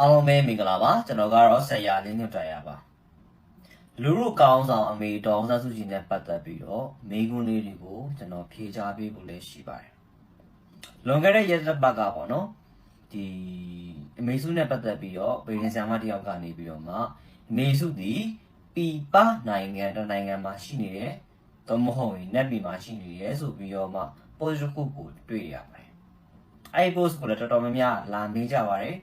အားလုံးပဲမင်္ဂလာပါကျွန်တော်ကတော့ဆက်ရလင်းညွတ်တရားပါလူလူကောင်းဆောင်အမေတော်ဆန်းစုကြည်နဲ့ပတ်သက်ပြီးတော့မိကွန်းလေးတွေကိုကျွန်တော်ဖြေချပေးဖို့လည်းရှိပါတယ်လွန်ခဲ့တဲ့ရက်သက်ပတ်ကပေါ့နော်ဒီအမေစုနဲ့ပတ်သက်ပြီးတော့ဗေဒင်ဆရာမတယောက်ကနေပြီးတော့မှအမေစုဒီပီပါနိုင်ငံတစ်နိုင်ငံမှာရှိနေတယ်တော့မဟုတ်ရင် net ပြည်မှာရှိနေတယ်ဆိုပြီးတော့မှ post တစ်ခုကိုတွေ့ရပါတယ်အဲ့ဒီ post ကိုလည်းတော်တော်များများလာမေးကြပါတယ်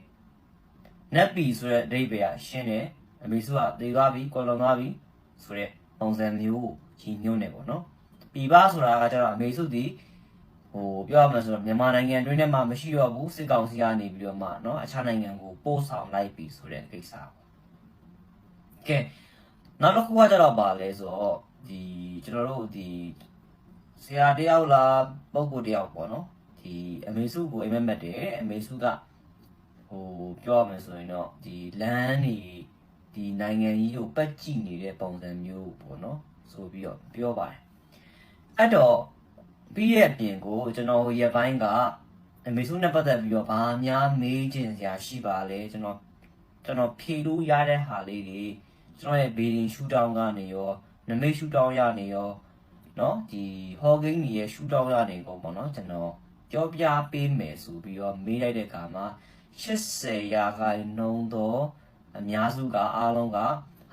နက်ပီဆိုတဲ့အဓိပ္ပာယ်ကရှင်းတယ်အမေစုကသေသွားပြီကော်လွန်သွားပြီဆိုတဲ့ပုံစံမျိုးကိုကြီးညွှန်းနေပေါ့နော်ပီပါဆိုတာကကျတော့အမေစုဒီဟိုပြောရမလို့ဆိုတော့မြန်မာနိုင်ငံတွင်းထဲမှာမရှိတော့ဘူးစစ်ကောင်စီကနေပြီးတော့မှเนาะအခြားနိုင်ငံကိုပို့ဆောင်လိုက်ပြီဆိုတဲ့ကိစ္စပေါ့ကဲနောက်တစ်ခုကကျတော့ပါလဲဆိုတော့ဒီကျွန်တော်တို့ဒီဆရာတယောက်လားပုဂ္ဂိုလ်တယောက်ပေါ့နော်ဒီအမေစုကိုအိမ်မက်မက်တယ်အမေစုက ဟိုပြောရမယ်ဆိုရင်တော့ဒီလမ်းနေဒီနိုင်ငံကြီးကိုပတ်ကြည့်နေတဲ့ပုံစံမျိုးပေါ့နော်ဆိုပြီးတော့ပြောပါတယ်အဲ့တော့ပြီးရဲ့အပြင်ကိုကျွန်တော်ရပိုင်းကအမေစုနဲ့ပတ်သက်ပြီးတော့ဘာများမေးချင်စရာရှိပါလဲကျွန်တော်ကျွန်တော်ဖြေလို့ရတဲ့ဟာလေးတွေကျွန်တော်ရဲ့ဘေဒင်ရှူတောင်းကနေရောနမိတ်ရှူတောင်းရနေရောเนาะဒီဟော်ဂိန်းကြီးရဲ့ရှူတောင်းရနေကုန်ပေါ့နော်ကျွန်တော်ကြောပြပေးမယ်ဆိုပြီးတော့မေးလိုက်တဲ့အခါမှာ 80ရာခိုင်နှုန်းသောအများစုကအားလုံးက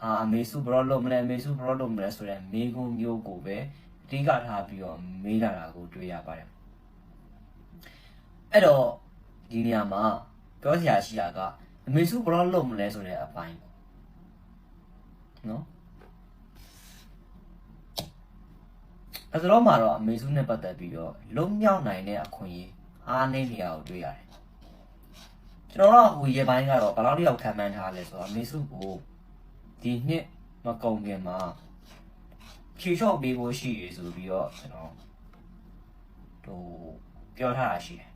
ဟာအမေစုဘရောလုံးမလဲအမေစုဘရောလုံးမလဲဆိုတဲ့မေးခွန်းမျိုးကိုပဲအဓိကထားပြီးတော့မေးလာတာကိုတွေ့ရပါတယ်အဲ့တော့ဒီနေရာမှာပြောစရာရှိတာကအမေစုဘရောလုံးမလဲဆိုတဲ့အပိုင်းပေါ့နော်အဲ့တော့မှာတော့အမေစုနဲ့ပတ်သက်ပြီးတော့လုံမြောက်နိုင်တဲ့အခွင့်အရေးအားနည်းနေရကိုတွေ့ရတယ် ကျွန်တော်တို့ဟိုရေပိုင်းကတော့ဘယ်လောက်တယောက်ခံမှန်းထားလဲဆိုတော့မေစုကိုဒီနှစ်မကုန်ခင်မှာဖြေလျှော့ပေးဖို့ရှိရဆိုပြီးတော့ကျွန်တော်ဟိုပြောထားတာရှိတယ်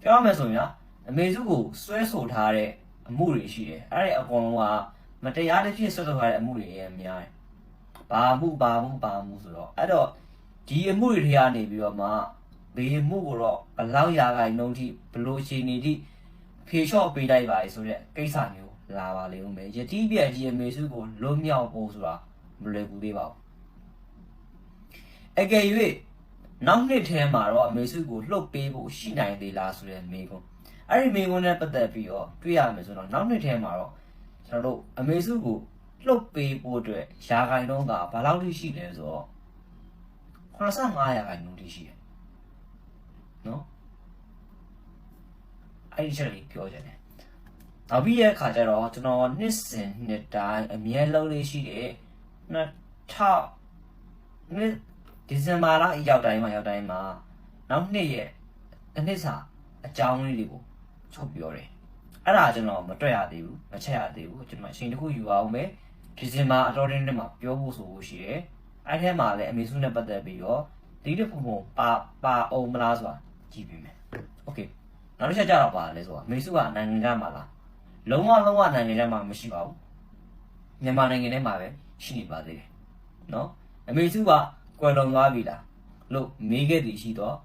ပြောရမယ်ဆိုရင်အမေစုကိုဆွဲဆိုထားတဲ့အမှုတွေရှိတယ်အဲ့ဒါအကုန်လုံးကမတရားတစ်ဖြစ်ဆွဲဆိုထားတဲ့အမှုတွေရဲ့အများတယ်ဘာမှုဘာမှုဘာမှုဆိုတော့အဲ့တော့ဒီအမှုတွေထဲကနေပြီးတော့မှဘေးမှုကိုတော့ဘယ်လောက်ရာခိုင်နှုန်းထိဘယ်လိုအခြေအနေထိ ဖေလျှော့ပေးလိုက်ပါလေဆိုတဲ့ကိစ္စမျိုးလာပါလိမ့်ဦးမယ်ယတိပြက်ကြီးအမေစုကိုလွတ်မြောက်ဖို့ဆိုတာမလွယ်ဘူးသေးပါဘူးအကယ်၍နောက်နှစ်ထဲမှာတော့အမေစုကိုလှုပ်ပေးဖို့ရှိနိုင်သေးလားဆိုတဲ့မေးခွန်းအဲ့ဒီမေးခွန်းနဲ့ပတ်သက်ပြီးတော့တွေ့ရမယ်ဆိုတော့နောက်နှစ်ထဲမှာတော့ကျွန်တော်တို့အမေစုကိုလှုပ်ပေးဖို့အတွက်ယာဂိုင်တော့ကဘာလောက်ထိရှိလဲဆိုတော့85ရာခိုင်နှုန်းထိရှိတယ်နော် အဲ့ဒီချက်လေးပြောချင်တယ်။နောက်ပြီးရဲ့အခါကျတော့ကျွန်တော်နှစ်စဉ်နှစ်တိုင်းအမြဲလုံးလေးရှိတယ်။နှစ်ထောက်နှစ်ဒီဇင်ဘာလရောက်တိုင်းမှာရောက်တိုင်းမှာနောက်နှစ်ရဲ့အနှစ်စာအကြောင်းလေးတွေကိုချုပ်ပြောတယ်။အဲ့ဒါကျွန်တော်မတွေ့ရသေးဘူးမချက်ရသေးဘူးကျွန်တော်အချိန်တစ်ခုယူအောင်ပဲဒီဇင်ဘာအတော်တင်းနဲ့မှာပြောဖို့ဆိုဖို့ရှိတယ်။အဲ့ထဲမှာလည်းအမေစုနဲ့ပတ်သက်ပြီးတော့ဒီတစ်ခုပုံပါပါအောင်မလားဆိုတာကြည့်ပြီးမယ်။ Okay နောက်တစ်ချက်ကြတော့ပါလဲဆိုတာမေစုကနိုင်ငံခြားမှာလားလုံးဝလုံးဝနိုင်ငံခြားမှာမရှိပါဘူးမြန်မာနိုင်ငံထဲမှာပဲရှိနေပါသေးတယ်နော်အမေစုကကွယ်လွန်သွားပြီလားလို့မေးခဲ့သည်ရှိတော့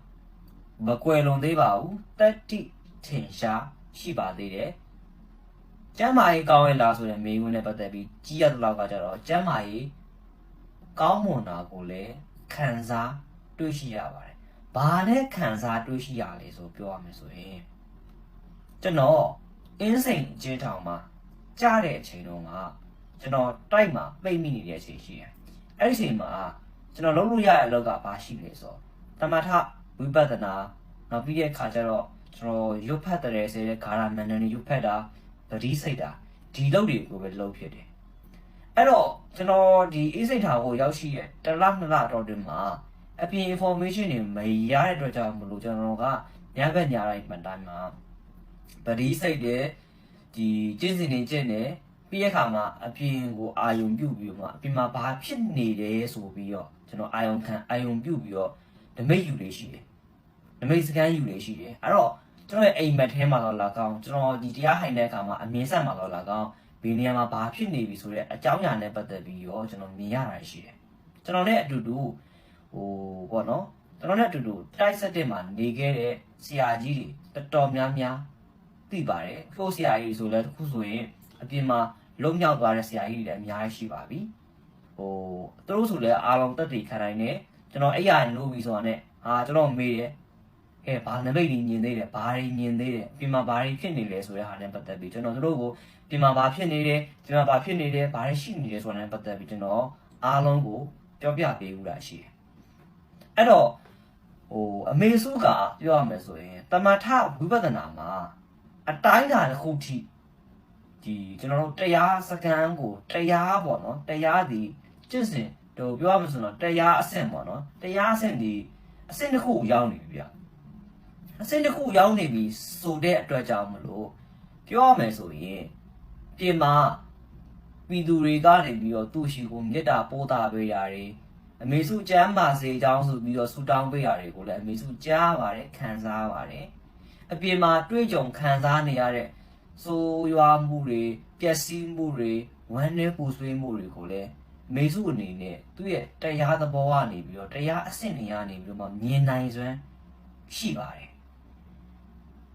မကွယ်လွန်သေးပါဘူးတက်တိထင်ရှားရှိပါသေးတယ်ကျမ်းမာရေးကောင်းရဲ့လားဆိုတဲ့မေးခွန်းနဲ့ပတ်သက်ပြီးကြီးရတဲ့လောက်ကကြတော့ကျမ်းမာရေးကောင်းမွန်တာကိုလည်းခံစားတွေ့ရှိရပါတယ်။ ဘာနဲ့ခံစားတွေ့ရှိရလဲဆိုပြောရမယ်ဆိုရင်ကျွန်တော်အင်းစိန်အကျဉ်းထောင်မှာကြားတဲ့အချိန်တုန်းကကျွန်တော်တိုက်မှာပိတ်မိနေတဲ့အချိန်ရှိတယ်။အဲ့ဒီအချိန်မှာကျွန်တော်လုပ်လို့ရတဲ့အလုပ်ကဘာရှိလဲဆိုတော့တမထဝိပဿနာနောက်ပြီးတဲ့အခါကျတော့ကျွန်တော်ရုပ်ဖတ်တဲ့ဆိုတဲ့ဂါရမန်နန်ရုပ်ဖတ်တာပတိစိတ်တာဒီလုပ်တွေကိုပဲလုပ်ဖြစ်တယ်။အဲ့တော့ကျွန်တော်ဒီအေးစိတ်ထာကိုရောက်ရှိရဲ့တစ်လနှစ်လတော့တွင်မှာ အပြင် information တွေမရတဲ့အတွက်ကြောင့်မလို့ကျွန်တော်ကညဘက်ညတိုင်းမှန်တိုင်းမှာပတိစိတ်တဲ့ဒီကျင့်စဉ်တွေကျင့်တယ်ပြီးတဲ့အခါမှာအပြင်ကိုအာယုံပြုတ်ပြီးတော့မှအပြင်မှာဘာဖြစ်နေတယ်ဆိုပြီးတော့ကျွန်တော်အာယုံခံအာယုံပြုတ်ပြီးတော့ဓမိတ်ယူလေးရှိတယ်ဓမိတ်စကန်ယူလေးရှိတယ်အဲ့တော့ကျွန်တော်ရဲ့အိမ်မက်ထဲမှာတော့လာကောင်းကျွန်တော်ဒီတရားဟိုင်တဲ့အခါမှာအမြင်ဆက်မှာတော့လာကောင်းဘီနေရာမှာဘာဖြစ်နေပြီဆိုတဲ့အကြောင်းအရာနဲ့ပတ်သက်ပြီးတော့ကျွန်တော်မြင်ရတာရှိတယ်ကျွန်တော်လည်းအတူတူ ဟိုပေါ့နော်ကျွန်တော်လည်းအတူတူတိုက်ဆက်တဲ့မှာနေခဲ့တဲ့ဆရာကြီးတွေတော်တော်များများသိပါတယ်ကိုဆရာကြီးဆိုလည်းတစ်ခုဆိုရင်အပြင်မှာလုံမြောက်သွားတဲ့ဆရာကြီးတွေလည်းအများကြီးရှိပါပြီဟိုသူတို့ဆိုလည်းအားလုံးတက်တည်ခံနိုင်နေကျွန်တော်အဲ့ရရင်လို့ပြီးဆိုတာနဲ့ဟာကျွန်တော်မေးတယ်ဟဲ့ဘာနမိတ်ကြီးညင်သေးတယ်ဘာတွေညင်သေးတယ်အပြင်မှာဘာတွေဖြစ်နေလဲဆိုတဲ့ဟာနဲ့ပတ်သက်ပြီးကျွန်တော်တို့ကိုပြင်မှာဘာဖြစ်နေတယ်ပြင်မှာဘာဖြစ်နေတယ်ဘာတွေရှိနေတယ်ဆိုတာနဲ့ပတ်သက်ပြီးကျွန်တော်အားလုံးကိုပြောပြပေးဦးတာရှိတယ် အဲ့တော့ဟိုအမေစုကပြောရမယ်ဆိုရင်တမထဝိပဿနာမှာအတိုင်းအတာတစ်ခုထိဒီကျွန်တော်တို့တရားစကန်ကိုတရားပေါ့နော်တရားဒီကျင့်စဉ်တို့ပြောရမယ်ဆိုတော့တရားအဆင့်ပေါ့နော်တရားအဆင့်ဒီအဆင့်တစ်ခုကိုရောက်နေပြီဗျအဆင့်တစ်ခုရောက်နေပြီဆိုတဲ့အတွက်ကြောင့်မလို့ပြောရမယ်ဆိုရင်ပြင်မှာပြည်သူတွေကနေပြီးတော့သူ့ရှိကိုမေတ္တာပို့တာပေးတာတွေ အမေစုကျမ်းပါစေကြောင်းဆိုပြီးတော့ဆူတောင်းပေးတာတွေကိုလည်းအမေစုကြားပါတယ်ခံစားပါတယ်အပြင်မှာတွေ့ကြုံခံစားနေရတဲ့ဆိုးရွားမှုတွေပျက်စီးမှုတွေဝမ်းနည်းပူဆွေးမှုတွေကိုလည်းအမေစုအနေနဲ့သူ့ရဲ့တရားသဘောကနေပြီးတော့တရားအဆင့်တွေကနေပြီးတော့မှမြင်နိုင်စွမ်းရှိပါတယ်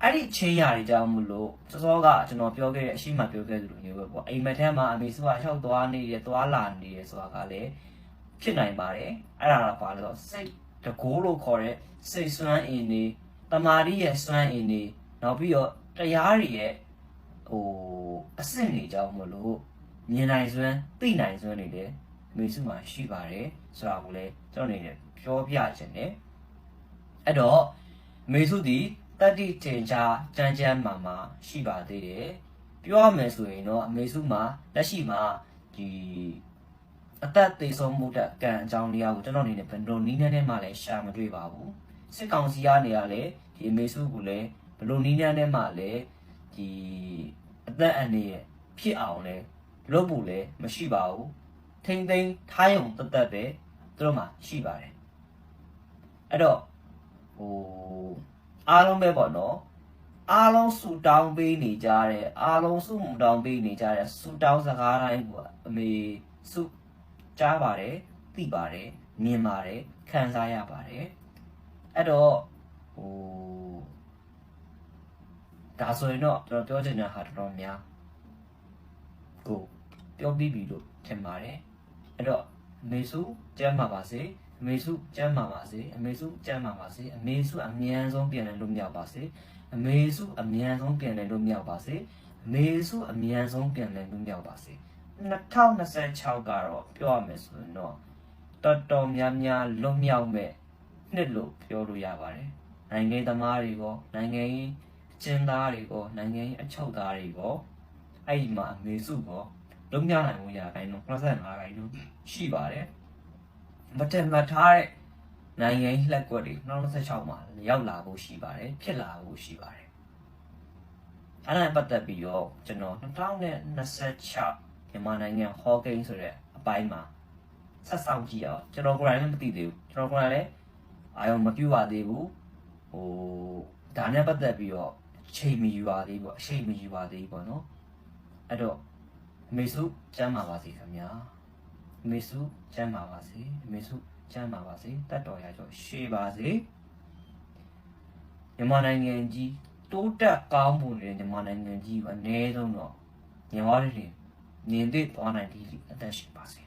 အဲ့ဒီချင်းရာတွေကြောင့်မလို့စောစောကကျွန်တော်ပြောခဲ့တဲ့အရှိမပြောခဲ့သလိုမျိုးပဲပေါ့အိမ်မက်ထဲမှာအမေစုကရှောက်သွားနေတယ်သွားလာနေတယ်ဆိုတာကလည်း ဖြစ်နိုင်ပါတယ်အဲ့ဒါတော့ဘာလဲဆိုတော့စိတ်တကိုးလို့ခေါ်တဲ့စိတ်စွမ်းအင်တွေတမာရီရဲ့စွမ်းအင်တွေနောက်ပြီးတော့တရားတွေရဲ့ဟိုအဆင့်တွေကြောင့်မလို့မြင်နိုင်စွမ်းသိနိုင်စွမ်းတွေလည်းအမေစုမှာရှိပါတယ်ဆိုတာကိုလည်းကျွန်တော်အနေနဲ့ပြောပြခြင်းနဲ့အဲ့တော့အမေစုဒီတတိတင်ချာကြမ်းကြမ်းမာမာရှိပါသေးတယ်ပြောရမယ်ဆိုရင်တော့အမေစုမှာလက်ရှိမှာဒီ အသက်သေဆုံးမှုတဲ့ကံအကြောင်းတရားကိုကျွန်တော်အနေနဲ့ဘယ်လိုနည်းနဲ့မှလည်းရှာမတွေ့ပါဘူးစစ်ကောင်စီကနေရလေဒီအမေစုကလည်းဘယ်လိုနည်းနဲ့မှလည်းဒီအသက်အန္တရာယ်ဖြစ်အောင်လဲလုပ်ဖို့လည်းမရှိပါဘူးထိမ့်သိမ်းထားရုံတသက်ပဲသူတို့မှာရှိပါတယ်အဲ့တော့ဟိုအားလုံးပဲပေါ့နော်အားလုံးဆူတောင်းပေးနေကြတဲ့အားလုံးဆူမတောင်းပေးနေကြတဲ့ဆူတောင်းစကားတိုင်းကိုအမေစု ကြားပါတယ်သိပါတယ်မြင်ပါတယ်ခံစားရပါတယ်အဲ့တော့ဟိုဒါဆိုရင်တော့ကျွန်တော်ပြောချင်တာဟာတော်တော်များကိုပြောပြီးပြီလို့ထင်ပါတယ်အဲ့တော့အမေစုကျမ်းပါပါစေအမေစုကျမ်းပါပါစေအမေစုကျမ်းပါပါစေအမေစုအမြန်ဆုံးပြန်လည်လွတ်မြောက်ပါစေအမေစုအမြန်ဆုံးပြန်လည်လွတ်မြောက်ပါစေအမေစုအမြန်ဆုံးပြန်လည်လွတ်မြောက်ပါစေ 2026ကတော့ပြောရမယ်ဆိုရင်တော့တော်တော်များများလွတ်မြောက်မဲ့နှစ်လို့ပြောလို့ရပါတယ်နိုင်ငံသမားတွေကောနိုင်ငံရေးအကျဉ်းသားတွေကောနိုင်ငံရေးအချုပ်သားတွေကောအဲ့ဒီမှာအမေစုကောလွတ်မြောက်နိုင်မှုရခိုင်တော့85ခိုင်တော့ရှိပါတယ်မတန်မထားတဲ့နိုင်ငံရေးလက်ကွက်တွေ2026မှာရောက်လာဖို့ရှိပါတယ်ဖြစ်လာဖို့ရှိပါတယ်အဲ့ဒါနဲ့ပတ်သက်ပြီးတော့ကျွန်တော်2026 မြန်မာနိုင်ငံဟောကိန်းဆိုတဲ့အပိုင်းမှာဆက်ဆောင်ကြည့်အောင်ကျွန်တော်ကိုယ်တိုင်လည်းမသိသေးဘူးကျွန်တော်ကိုယ်တိုင်လည်းအာရုံမပြုတ်ပါသေးဘူးဟိုဒါနဲ့ပတ်သက်ပြီးတော့အချိန်မယူပါသေးဘူးအချိန်မယူပါသေးဘူးပေါ့နော်အဲ့တော့အမေစုကျမ်းပါပါစေခင်ဗျာအမေစုကျမ်းပါပါစေအမေစုကျမ်းပါပါစေတတ်တော်ရကြောရှေးပါစေမြန်မာနိုင်ငံကြီးတိုးတက်ကောင်းမှုတွေမြန်မာနိုင်ငံကြီးကအနည်းဆုံးတော့ညီမတွေ နေသည့်သွားနိုင်သည့်အသက်ရှင်ပါစေ